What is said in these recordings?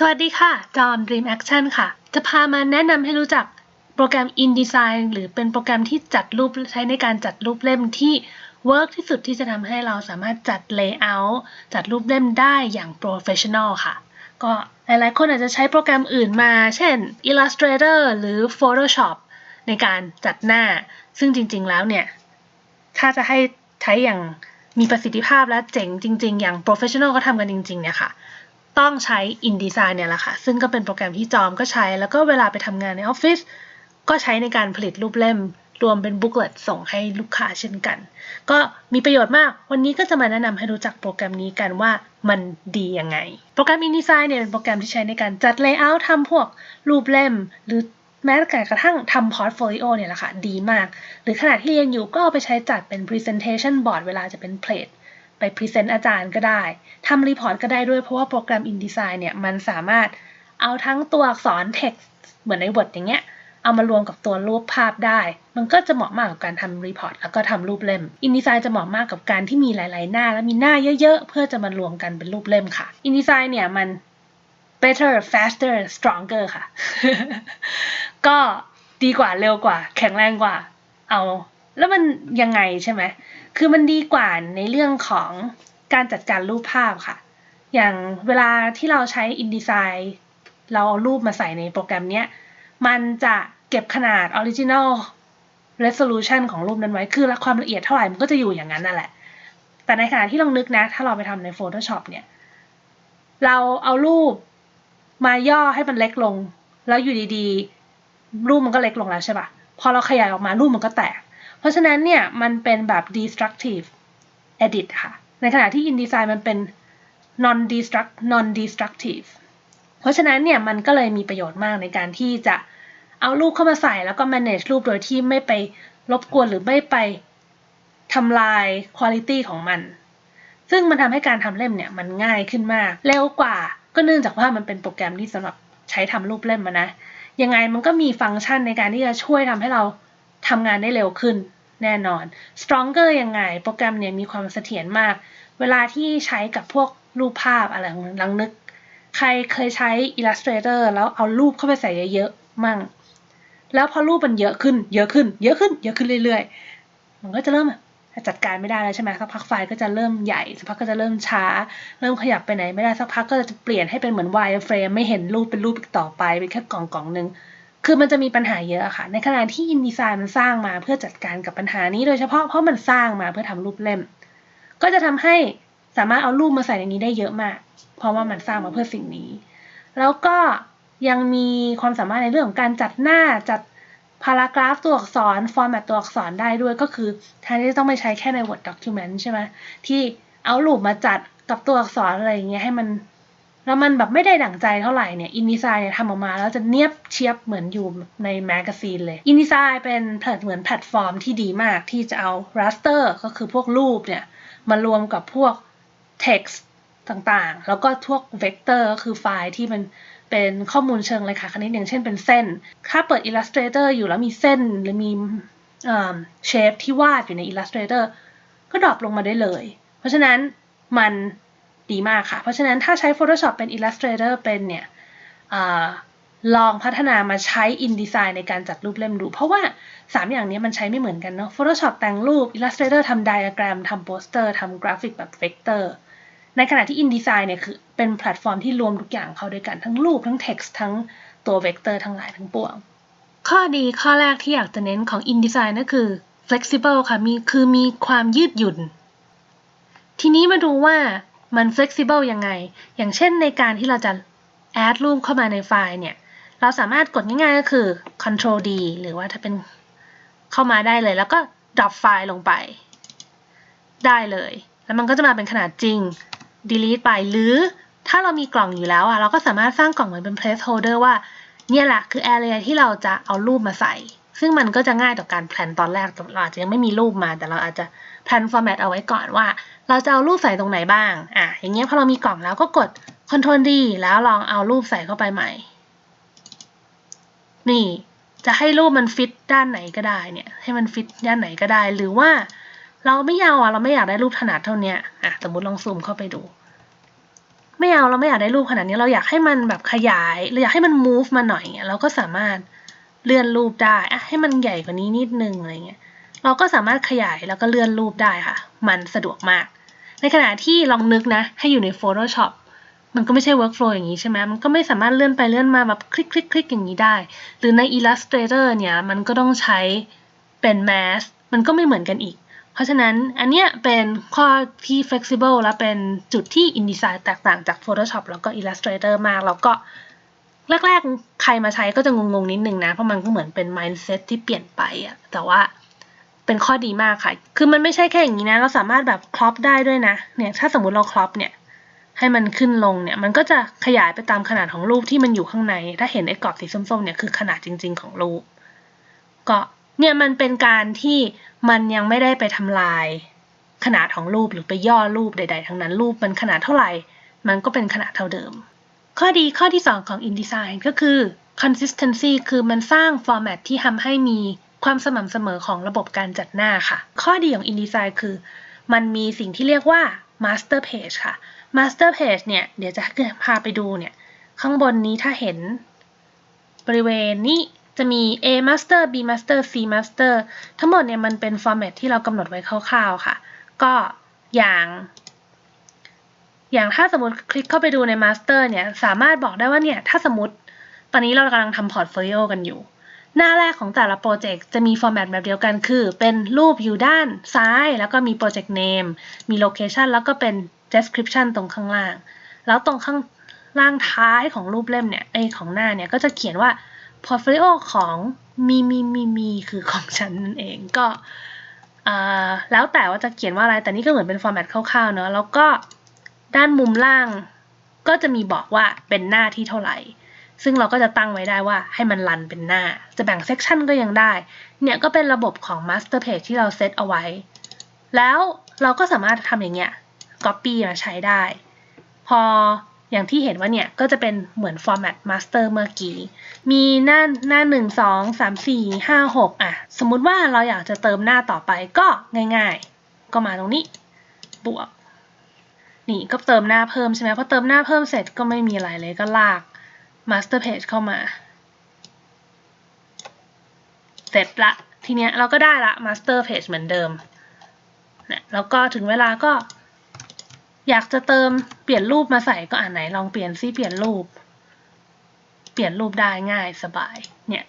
สวัสดีค่ะ จอห์น Dream Action ค่ะ จะพามาแนะนำให้รู้จักโปรแกรม InDesign หรือเป็นโปรแกรมที่จัดรูปใช้ในการจัดรูปเล่มที่เวิร์กที่สุดที่จะทำให้เราสามารถจัด Layout จัดรูปเล่มได้อย่าง Professional ค่ะ ก็หลายๆ คนอาจจะใช้โปรแกรมอื่นมา เช่น Illustrator หรือ Photoshop ในการจัดหน้า ซึ่งจริงๆ แล้วเนี่ย ถ้าจะให้ใช้อย่างมีประสิทธิภาพและเจ๋งจริง ๆ อย่าง Professional ก็ทำกันจริง ๆ เนี่ยค่ะ ต้องใช้ InDesign เนี่ยแหละค่ะ ซึ่งก็เป็นโปรแกรมที่จอมก็ใช้ แล้วก็เวลาไปทำงานในออฟฟิศก็ใช้ในการผลิตรูปเล่ม รวมเป็นบุ๊กเลตส่งให้ลูกค้าเช่นกัน ก็มีประโยชน์มาก วันนี้ก็จะมาแนะนำให้รู้จักโปรแกรมนี้กันว่ามันดียังไง โปรแกรม InDesign เนี่ยเป็นโปรแกรมที่ใช้ในการจัด Layout ทำพวกรูปเล่ม หรือแม้แต่กระทั่งทำพอร์ตโฟลิโอเนี่ยแหละค่ะ ดีมาก หรือขณะที่เรียนอยู่ก็เอาไปใช้จัดเป็น Presentation Board เวลาจะเป็นเพลท ไปพรีเซนต์อาจารย์ก็ได้ทำรีพอร์ตก็ได้ด้วยเพราะว่าโปรแกรม InDesign เนี่ยมันสามารถเอาทั้งตัวอักษร text เหมือนใน Word อย่างเงี้ยเอามารวมกับตัวรูปภาพได้ มันก็จะเหมาะมากกับการทำรีพอร์ตแล้วก็ทำรูปเล่ม InDesign จะเหมาะมากกับการที่มีหลาย ๆ หน้า และมีหน้าเยอะ ๆ เพื่อจะมารวมกันเป็นรูปเล่มค่ะ InDesign เนี่ยมัน better faster stronger ค่ะ ก็ดีกว่าเร็วกว่า แข็งแรงกว่า เอา แล้วมันยังไงใช่ไหมคือมันดีกว่าในเรื่องของการจัดการรูปภาพค่ะ อย่างเวลาที่เราใช้ InDesign เราเอารูปมาใส่ในโปรแกรมเนี้ย มันจะเก็บขนาด Original Resolution ของรูปนั้นไว้ คือความละเอียดเท่าไหร่ มันก็จะอยู่อย่างนั้นนั่นแหละ แต่ในขณะที่ลองนึกนะ ถ้าเราไปทำใน Photoshop เนี่ย เราเอารูปมาย่อให้มันเล็กลง แล้วอยู่ดีๆ รูปมันก็เล็กลงแล้วใช่ปะพอเราขยายออกมารูปมันก็แตก เพราะฉะนั้นเนี่ยมันเป็นแบบ destructive edit ค่ะ ในขณะที่ InDesign มันเป็น non destruct non destructive เพราะฉะนั้นเนี่ยมันก็เลยมีประโยชน์มากในการที่จะเอารูปเข้ามาใส่แล้วก็ manage รูปโดยที่ไม่ไปรบกวนหรือไม่ไปทำลาย quality ของมัน ซึ่งมันทำให้การทำเล่มเนี่ยมันง่ายขึ้นมาก เร็วกว่าก็เนื่องจากว่ามันเป็นโปรแกรมที่สำหรับใช้ทำรูปเล่มมานะ ยังไงมันก็มีฟังก์ชันในการที่จะช่วยทำให้เรา ทำงานได้เร็วขึ้นแน่นอน stronger ยังไง โปรแกรมเนี่ยมีความเสถียรมาก เวลาที่ใช้กับพวกรูปภาพอะไรลังนึก ใครเคยใช้ Illustrator แล้วเอารูปเข้าไปใส่เยอะๆ มั่ง แล้วพอรูปมันเยอะขึ้น เยอะขึ้น เยอะขึ้น เยอะขึ้นเรื่อยๆ มันก็จะเริ่มจัดการไม่ได้แล้วใช่ไหมสักพักไฟล์ก็จะเริ่มใหญ่สักพักก็จะเริ่มช้า เริ่มขยับไปไหนไม่ได้สักพักก็จะเปลี่ยนให้เป็นเหมือน wireframe ไม่เห็นรูปเป็นรูปอีกต่อไปเป็นแค่กล่องกล่องหนึ่ง คือมันจะมีปัญหาเยอะค่ะ ในขณะที่ InDesign มันสร้างมาเพื่อจัดการกับปัญหานี้โดยเฉพาะเพราะมันสร้างมาเพื่อทำรูปเล่ม ก็จะทำให้สามารถเอารูปมาใส่ในนี้ได้เยอะมาก เพราะว่ามันสร้างมาเพื่อสิ่งนี้ แล้วก็ยังมีความสามารถในเรื่องของการจัดหน้าจัดพารากราฟตัวอักษร ฟอร์แมตตัวอักษรได้ด้วยก็คือแทนที่จะต้องไปใช้แค่ใน Word document ใช่ไหมที่เอารูปมาจัดกับตัวอักษรอะไรอย่างเงี้ยให้มัน แล้วมันแบบไม่ได้ดั่งใจเท่าไหร่เนี่ย InDesign เนี่ยทำออกมาแล้วจะเนียบเชียบเหมือนอยู่ในแมกกาซีนเลย InDesign เป็นแพลตเหมือนแพลตฟอร์มที่ดีมากที่จะเอา raster ก็คือพวกรูปเนี่ยมารวมกับพวก text ต่างๆ แล้วก็พวก vector ก็คือไฟล์ที่มันเป็นข้อมูลเชิงเลยค่ะคณิตอย่างเช่นเป็นเส้น ถ้าเปิด Illustrator อยู่แล้วมีเส้นหรือมีเชฟที่วาดอยู่ใน Illustrator ก็ดรอปลงมาได้เลย เพราะฉะนั้นมัน ดีมากค่ะ เพราะฉะนั้นถ้าใช้ Photoshop เป็น Illustrator เป็นเนี่ยอลองพัฒนามาใช้ InDesign ในการจัดรูปเล่มดู เพราะว่า 3 อย่างนี้มันใช้ไม่เหมือนกันเนาะ Photoshop แต่งรูป Illustrator ทำไดอะแกรมทำโปสเตอร์ทำกราฟิกแบบเวกเตอร์ในขณะที่ InDesign เนี่ยคือเป็นแพลตฟอร์มที่รวมทุกอย่างเข้าด้วยกันทั้งรูปทั้ง text ทั้งตัวเวกเตอร์ทั้งหลายทั้งปวง ข้อดีข้อแรกที่อยากจะเน้นของ InDesign ก็คือ flexible ค่ะมีคือมีความยืดหยุ่น ทีนี้มาดูว่า มัน flexible ยังไง อย่างเช่นในการที่เราจะ add รูปเข้ามาในไฟล์เนี่ย เราสามารถกดง่ายๆก็คือ control D หรือว่าถ้าเป็นเข้ามาได้เลย แล้วก็ drop ไฟล์ลงไป ได้เลย แล้วมันก็จะมาเป็นขนาดจริง delete ไป หรือถ้าเรามีกล่องอยู่แล้วอะเราก็สามารถสร้างกล่องเหมือนเป็น placeholder ว่า เนี่ยแหละคือ area ที่เราจะเอารูปมาใส่ ซึ่งมันก็จะง่ายต่อการแพลนตอนแรกเราอาจจะยังไม่มีรูปมา แต่เราอาจจะแพลน format เอาไว้ก่อนว่า เราจะเอารูปใส่ตรงไหนบ้าง อะ อย่างเงี้ยพอเรามีกล่องแล้วก็กด Ctrl D แล้วลองเอารูปใส่เข้าไปใหม่ นี่ จะให้รูปมันฟิตด้านไหนก็ได้เนี่ย ให้มันฟิตด้านไหนก็ได้ หรือว่าเราไม่ยาอะ เราไม่อยากได้รูปถนัดเท่านี้อะ สมมติลองซูมเข้าไปดู ไม่เอา เราไม่อยากได้รูปขนาดนี้ เราอยากให้มันแบบขยาย เราอยากให้มัน move มาหน่อยเงี้ยเราก็สามารถเลื่อนรูปได้อะให้มันใหญ่กว่านี้นิดนึงอะไรเงี้ย เราก็สามารถขยายแล้วก็เลื่อนรูปได้ค่ะ มันสะดวกมาก ในขณะที่ลองนึกนะ ให้อยู่ใน Photoshop มันก็ไม่ใช่ workflow อย่างนี้ใช่ไหมมันก็ไม่สามารถเลื่อนไปเลื่อนมาแบบคลิกคลิกคลิกอย่างนี้ได้ หรือใน Illustrator เนี่ย มันก็ต้องใช้เป็น mask มันก็ไม่เหมือนกันอีก เพราะฉะนั้นอันเนี้ยเป็นข้อที่ flexible และเป็นจุดที่ InDesign แตกต่างจาก Photoshop แล้วก็ Illustrator มาก แล้วก็แรกๆ ใครมาใช้ก็จะงงๆ นิดนึงนะ เพราะมันก็เหมือนเป็น mindset ที่เปลี่ยนไปอะแต่ว่า เป็นข้อดีมากค่ะ คือมันไม่ใช่แค่อย่างนี้นะ เราสามารถแบบครอปได้ด้วยนะ เนี่ยถ้าสมมติเราครอปเนี่ยให้มันขึ้นลงเนี่ยมันก็จะขยายไปตามขนาดของรูปที่มันอยู่ข้างใน ถ้าเห็นไอ้กรอบสีส้มๆเนี่ยคือขนาดจริง ๆ ของรูป ก็เนี่ยมันเป็นการที่มันยังไม่ได้ไปทำลาย ขนาดของรูปหรือไปย่อรูปใด ๆ ทั้งนั้นรูปมันขนาดเท่าไหร่ มันก็เป็นขนาดเท่าเดิม ข้อดีข้อที่ 2 ของ InDesign ก็คือ consistency คือมันสร้างฟอร์แมตที่ทำให้มี ความสม่ำเสมอของระบบการจัดหน้าค่ะ ข้อดีของ InDesign คือ มันมีสิ่งที่เรียกว่า master page ค่ะ master page เนี่ย เดี๋ยวจะพาไปดูเนี่ย ข้างบนนี้ถ้าเห็น บริเวณนี้จะมี A master B master C master ทั้งหมดเนี่ยมันเป็นฟอร์แมตที่เรากำหนดไว้คร่าวๆค่ะ ก็อย่าง อย่างถ้าสมมติคลิกเข้าไปดูใน master เนี่ย สามารถบอกได้ว่าเนี่ย ถ้าสมมติ ตอนนี้เรากำลังทำพอร์ตโฟลิโอกันอยู่ หน้าแรกของแต่ละโปรเจกต์จะมีฟอร์แมตแบบเดียวกันคือ เป็นรูปอยู่ด้านซ้าย แล้วก็มีโปรเจกต์เนมมีโลเคชันแล้วก็เป็น description ตรงข้างล่าง แล้วตรงข้างล่างท้ายของรูปเล่มเนี่ยไอของหน้าเนี่ยก็จะเขียนว่า portfolio ของมีมีมีมีคือของฉันนั่นเองก็แล้วแต่ว่าจะเขียนว่าอะไร แต่นี่ก็เหมือนเป็นฟอร์แมตคร่าวๆเนอะแล้วก็ด้านมุมล่างก็จะมีบอกว่าเป็นหน้าที่เท่าไหร่ ซึ่งเราก็จะตั้งไว้ได้ว่าให้มันรันเป็นหน้า จะแบ่งเซกชันก็ยังได้ เนี่ยก็เป็นระบบของ master page ที่เราเซตเอาไว้ แล้วเราก็สามารถทำอย่างเงี้ย copy มาใช้ได้ พออย่างที่เห็นว่าเนี่ย ก็จะเป็นเหมือน format master เมื่อกี้ มีหน้าหน้า 1 2 3 4 5 6 อะ สมมุติว่าเราอยากจะเติมหน้าต่อไปก็ง่าย ๆ ก็มาตรงนี้ บวก นี่ก็เติมหน้าเพิ่มใช่ไหมพอเติมหน้าเพิ่มเสร็จก็ไม่มีอะไรเลยก็ลาก master page เข้ามา เสร็จละ ทีเนี้ยเราก็ได้ละ master page เหมือนเดิมนะแล้วก็ถึงเวลาก็ อยากจะเติมเปลี่ยนรูปมาใส่ก็อ่านไหนลองเปลี่ยนซิเปลี่ยนรูป เปลี่ยนรูปได้ง่ายสบาย เนี่ย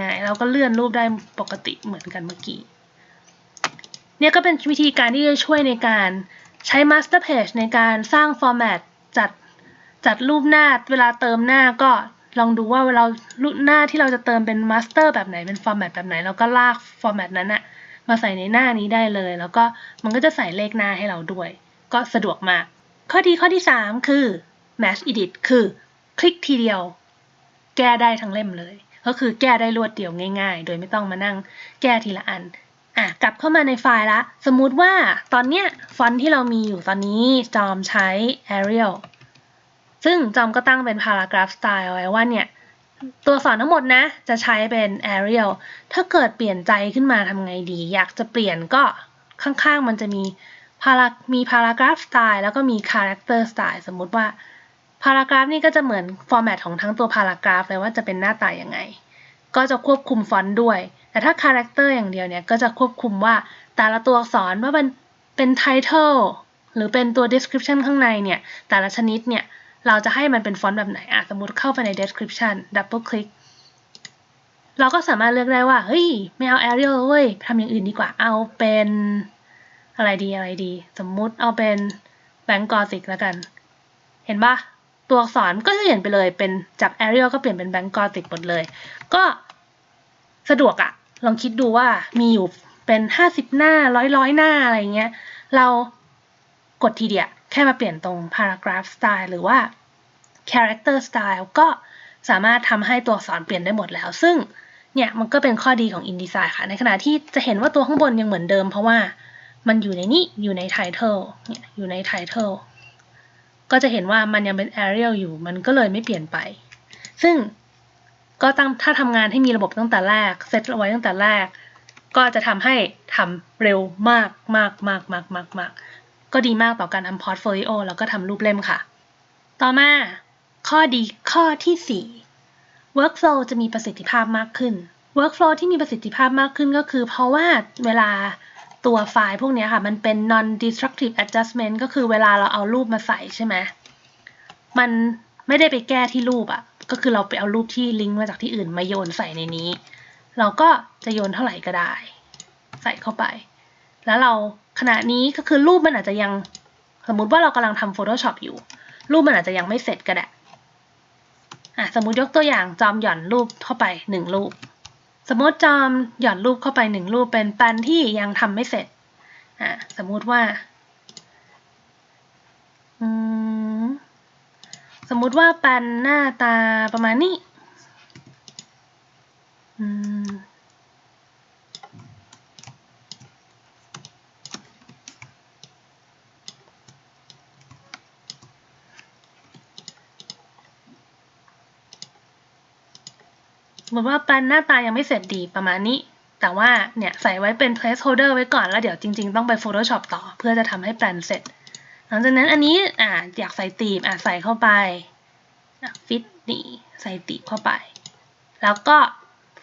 ง่ายๆ เราก็เลื่อนรูปได้ปกติเหมือนกันเมื่อกี้ เนี่ยก็เป็นวิธีการที่จะช่วยในการใช้ master page ในการสร้างฟอร์แมตจัด จัดรูปหน้าเวลาเติมหน้าก็ลองดูว่าเวลารูปหน้าที่เราจะเติมเป็น master แบบไหนเป็นฟอร์แมตแบบไหนเราก็ลากฟอร์แมตนั้นอะมาใส่ในหน้านี้ได้เลย แล้วก็มันก็จะใส่เลขหน้าให้เราด้วย ก็สะดวกมาก ข้อดีข้อที่ 3 คือ Match Edit คือ คลิกทีเดียว แก้ได้ทั้งเล่มเลย ก็คือแก้ได้รวดเดียวง่าย ๆ โดยไม่ต้องมานั่งแก้ทีละอันอะกลับเข้ามาในไฟล์ละ สมมุติว่าตอนเนี้ยฟอนต์ที่เรามีอยู่ตอนนี้จอมใช้ Arial ซึ่งจอมก็ตั้งเป็น paragraph style ไว้ว่าเนี่ย ตัวสอนทั้งหมดนะ จะใช้เป็น Arial ถ้าเกิดเปลี่ยนใจขึ้นมาทำไงดี อยากจะเปลี่ยนก็ข้างๆมันจะมีพารามี paragraph style แล้วก็มี character style สมมุติว่า paragraph นี่ก็จะเหมือน format ของทั้งตัว paragraph เลยว่าจะเป็นหน้าตายังไง ก็จะควบคุมฟอนต์ด้วย แต่ถ้า character อย่างเดียวเนี่ย ก็จะควบคุมว่าแต่ละตัวอักษรว่าเป็นเป็น title หรือเป็นตัว description ข้างในเนี่ย แต่ละชนิดเนี่ย เราจะให้มันเป็นฟอนต์แบบไหนอะสมมติเข้าไปใน description double click เราก็สามารถเลือกได้ว่า เฮ้ย ไม่เอา Arial เว้ยทำอย่างอื่นดีกว่า เอาเป็นอะไรดีอะไรดี สมมุติเอาเป็นแบงก์กอติกแล้วกัน เห็นปะตัวอักษรก็จะเปลี่ยนไปเลย เป็นจาก Arial ก็เปลี่ยนเป็นแบงก์กอติกหมดเลย ก็สะดวกอะลองคิดดูว่ามีอยู่เป็น50หน้าร้อยร้อยหน้าอะไรเงี้ย เรากดทีเดียว แค่มาเปลี่ยนตรง paragraph style หรือว่า character style ก็สามารถทำให้ตัวอักษรเปลี่ยนได้หมดแล้ว ซึ่งเนี่ยมันก็เป็นข้อดีของ InDesign ค่ะ ในขณะที่จะเห็นว่าตัวข้างบนยังเหมือนเดิม เพราะว่ามันอยู่ในนี้อยู่ใน title เนี่ยอยู่ใน title ก็จะเห็นว่ามันยังเป็น Arial อยู่ มันก็เลยไม่เปลี่ยนไป ซึ่งก็ตั้งถ้าทำงานให้มีระบบตั้งแต่แรก เซตเอาไว้ตั้งแต่แรก ก็จะทำให้ทำเร็วมากมากมากมากมากมากก็ ก็ดีมากต่อการทำพอร์ตโฟลิโอแล้วก็ทำรูปเล่มค่ะ ต่อมา ข้อดีข้อที่ 4 workflow จะมีประสิทธิภาพมากขึ้น workflow ที่มีประสิทธิภาพมากขึ้นก็คือ เพราะว่าเวลาตัวไฟล์พวกนี้ค่ะ มันเป็น non destructive adjustment ก็คือเวลาเราเอารูปมาใส่ใช่ไหมมันไม่ได้ไปแก้ที่รูปอะ ก็คือเราไปเอารูปที่ลิงก์มาจากที่อื่นมาโยนใส่ในนี้ เราก็จะโยนเท่าไหร่ก็ได้ ใส่เข้าไป แล้วเรา ขณะนี้ก็คือรูปมันอาจจะยังสมมุติว่าเรากำลังทำ Photoshop อยู่ รูปมันอาจจะยังไม่เสร็จก็ได้อะสมมุติยกตัวอย่างจอมหย่อนรูปเข้าไปหนึ่งรูป สมมติจอมหย่อนรูปเข้าไปหนึ่งรูปเป็นปันที่ยังทำไม่เสร็จอะสมมุติว่าอืมสมมุติว่าปันหน้าตาประมาณนี้อืม มมติว่าปันหน้าตายังไม่เสร็จดีประมาณนี้ แต่ว่าเนี่ยใส่ไว้เป็น placeholder ไว้ก่อนแล้วเดี๋ยวจริงๆต้องไป Photoshop ต่อเพื่อจะทำให้แปลนเสร็จ หลังจากนั้นอันนี้อ่าอยากใส่ตีมอะใส่เข้าไปฟิตนี่ใส่ตีมเข้าไป แล้วก็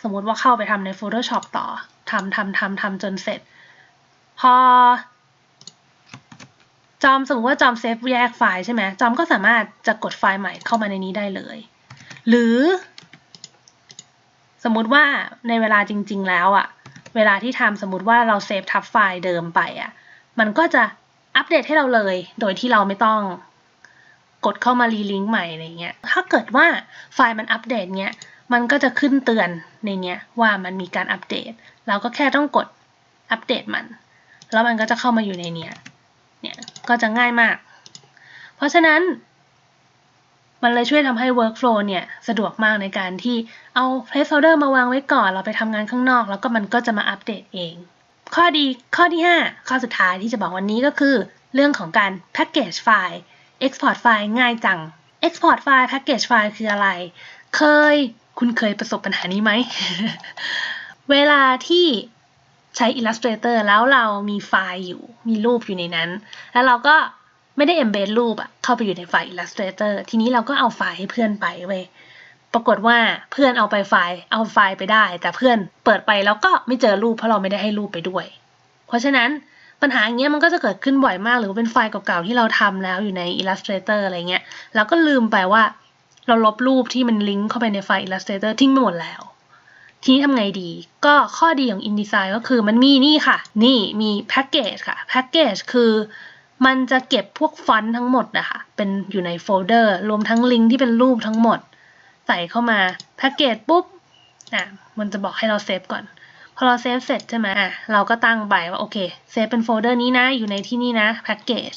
สมมติว่าเข้าไปทำใน Photoshop ต่อทำทำทำทำจนเสร็จ พอ จอมสมมติว่าจอมเซฟแยกไฟล์ใช่ไหมจอมก็สามารถจะกดไฟล์ใหม่เข้ามาในนี้ได้เลย หรือ สมมุติว่าในเวลาจริง ๆ แล้วอะเวลาที่ทำสมมติว่าเราเซฟทับไฟล์เดิมไปอะมันก็จะอัปเดตให้เราเลย โดยที่เราไม่ต้องกดเข้ามารีลิงก์ใหม่อะไรเงี้ย ถ้าเกิดว่าไฟล์มันอัปเดตเนี้ย มันก็จะขึ้นเตือนในเนี้ยว่ามันมีการอัปเดต เราก็แค่ต้องกดอัปเดตมัน แล้วมันก็จะเข้ามาอยู่ในเนี้ย เนี่ย ก็จะง่ายมาก เพราะฉะนั้น มันเลยช่วยทำให้ workflow เนี่ยสะดวกมากในการที่เอา placeholder มาวางไว้ก่อน เราไปทำงานข้างนอก แล้วก็มันก็จะมาอัปเดตเอง ข้อดีข้อที่ 5 ข้อสุดท้ายที่จะบอกวันนี้ก็คือ เรื่องของการ package ไฟล์ export ไฟล์ง่ายจัง export ไฟล์ package ไฟล์คืออะไร เคยคุณเคยประสบปัญหานี้ไหม เวลาที่ใช้ Illustrator แล้วเรามีไฟล์อยู่ มีรูปอยู่ในนั้น แล้วเราก็ ไม่ได้ embed รูปอะเข้าไปอยู่ในไฟล์ Illustrator ทีนี้เราก็เอาไฟล์ให้เพื่อนไปเว้ยปรากฏว่าเพื่อนเอาไปไฟล์เอาไฟล์ไปได้ แต่เพื่อนเปิดไปแล้วก็ไม่เจอรูปเพราะเราไม่ได้ให้รูปไปด้วย เพราะฉะนั้นปัญหาอย่างเงี้ยมันก็จะเกิดขึ้นบ่อยมากหรือว่าเป็นไฟล์เก่าๆที่เราทำแล้วอยู่ใน Illustrator อะไรเงี้ยแล้วก็ลืมไปว่าเราลบรูปที่มันลิงก์เข้าไปในไฟล์ Illustrator ทิ้งไปหมดแล้ว ทีนี้ทำไงดี ก็ข้อดีของ InDesign ก็คือมันมีนี่ค่ะ นี่มีแพ็กเกจค่ะแพ็กเกจคือ มันจะเก็บพวกฟอนต์ทั้งหมดนะคะเป็นอยู่ในโฟลเดอร์ รวมทั้งลิงก์ที่เป็นรูปทั้งหมด ใส่เข้ามาแพ็กเกจปุ๊บอะมันจะบอกให้เราเซฟก่อน พอเราเซฟเสร็จใช่ไหมอะเราก็ตั้งไปว่าโอเคเซฟเป็นโฟลเดอร์นี้นะ อยู่ในที่นี่นะแพ็กเกจ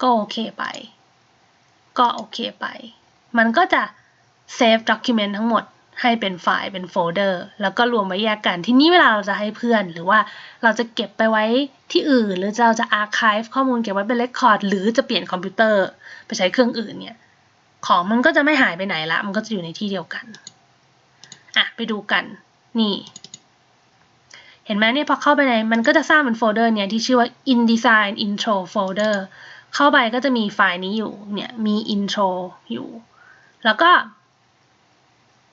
ก็โอเคไป ก็โอเคไป มันก็จะเซฟด็อกิเมนต์ทั้งหมด ให้เป็นไฟล์เป็นโฟลเดอร์แล้วก็รวมไว้แยกกัน ทีนี้เวลาเราจะให้เพื่อน หรือว่าเราจะเก็บไปไว้ที่อื่น หรือเราจะอาร์คายข้อมูลเก็บไว้เป็นเรคคอร์ดหรือจะเปลี่ยนคอมพิวเตอร์ไปใช้เครื่องอื่นเนี่ยของมันก็จะไม่หายไปไหนละ มันก็จะอยู่ในที่เดียวกันอะไปดูกันนี่ เห็นไหมเนี่ยพอเข้าไปในมันก็จะสร้างเป็นโฟลเดอร์เนี่ยที่ชื่อว่า InDesign Intro Folder เข้าไปก็จะมีไฟล์นี้อยู่เนี่ยมี intro อยู่ แล้วก็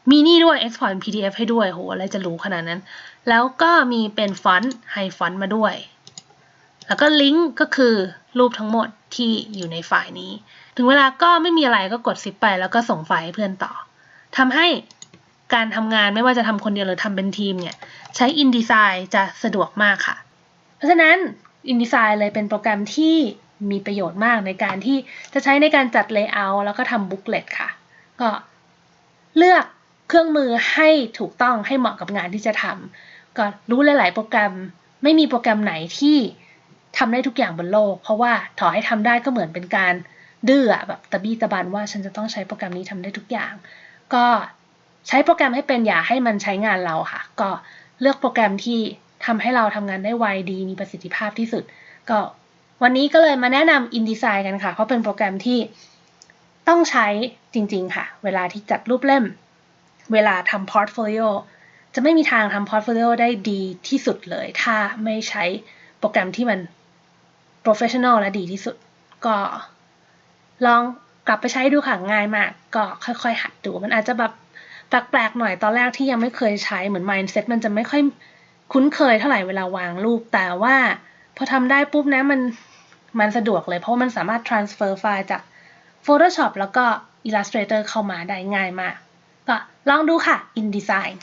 มีนี่ด้วย export เป็น PDF ให้ด้วยโหอะไรจะรู้ขนาดนั้น แล้วก็มีเป็นฟอนต์ให้ฟอนต์มาด้วย แล้วก็ลิงก์ก็คือรูปทั้งหมดที่อยู่ในไฟล์นี้ ถึงเวลาก็ไม่มีอะไรก็กดซิปไป แล้วก็ส่งไฟล์ให้เพื่อนต่อทำให้การทำงานไม่ว่าจะทำคนเดียวหรือทำเป็นทีมเนี่ยใช้ InDesign จะสะดวกมากค่ะ เพราะฉะนั้น InDesign เลยเป็นโปรแกรมที่มีประโยชน์มากในการที่จะใช้ในการจัด Layout แล้วก็ทำ Booklet ค่ะ ก็เลือก เครื่องมือให้ถูกต้องให้เหมาะกับงานที่จะทำก็รู้หลาย ๆ โปรแกรมไม่มีโปรแกรมไหนที่ทำได้ทุกอย่างบนโลก เพราะว่าถอให้ทำได้ก็เหมือนเป็นการดื้อแบบตะบี้ตะบันว่าฉันจะต้องใช้โปรแกรมนี้ทำได้ทุกอย่าง ก็ใช้โปรแกรมให้เป็นอย่าให้มันใช้งานเราค่ะ ก็เลือกโปรแกรมที่ทำให้เราทำงานได้ไวดีมีประสิทธิภาพที่สุด ก็วันนี้ก็เลยมาแนะนำ InDesign กันค่ะ เพราะเป็นโปรแกรมที่ต้องใช้จริง ๆ ค่ะ เวลาที่จัดรูปเล่ม เวลาทำพอร์ตโฟลิโอจะไม่มีทางทำพอร์ตโฟลิโอได้ดีที่สุดเลย ถ้าไม่ใช้โปรแกรมที่มัน professional และดีที่สุด ก็ลองกลับไปใช้ดูค่ะง่ายมาก ก็ค่อยๆ หัดดู มันอาจจะแบบแปลกๆหน่อยตอนแรกที่ยังไม่เคยใช้เหมือน mindset มันจะไม่ค่อยคุ้นเคยเท่าไหร่เวลาวางรูป แต่ว่าพอทำได้ปุ๊บนะมันมันสะดวกเลยเพราะมันสามารถ transfer ไฟล์จาก Photoshop แล้วก็ Illustrator เข้ามาได้ง่ายมาก ก็ลองดูค่ะ InDesign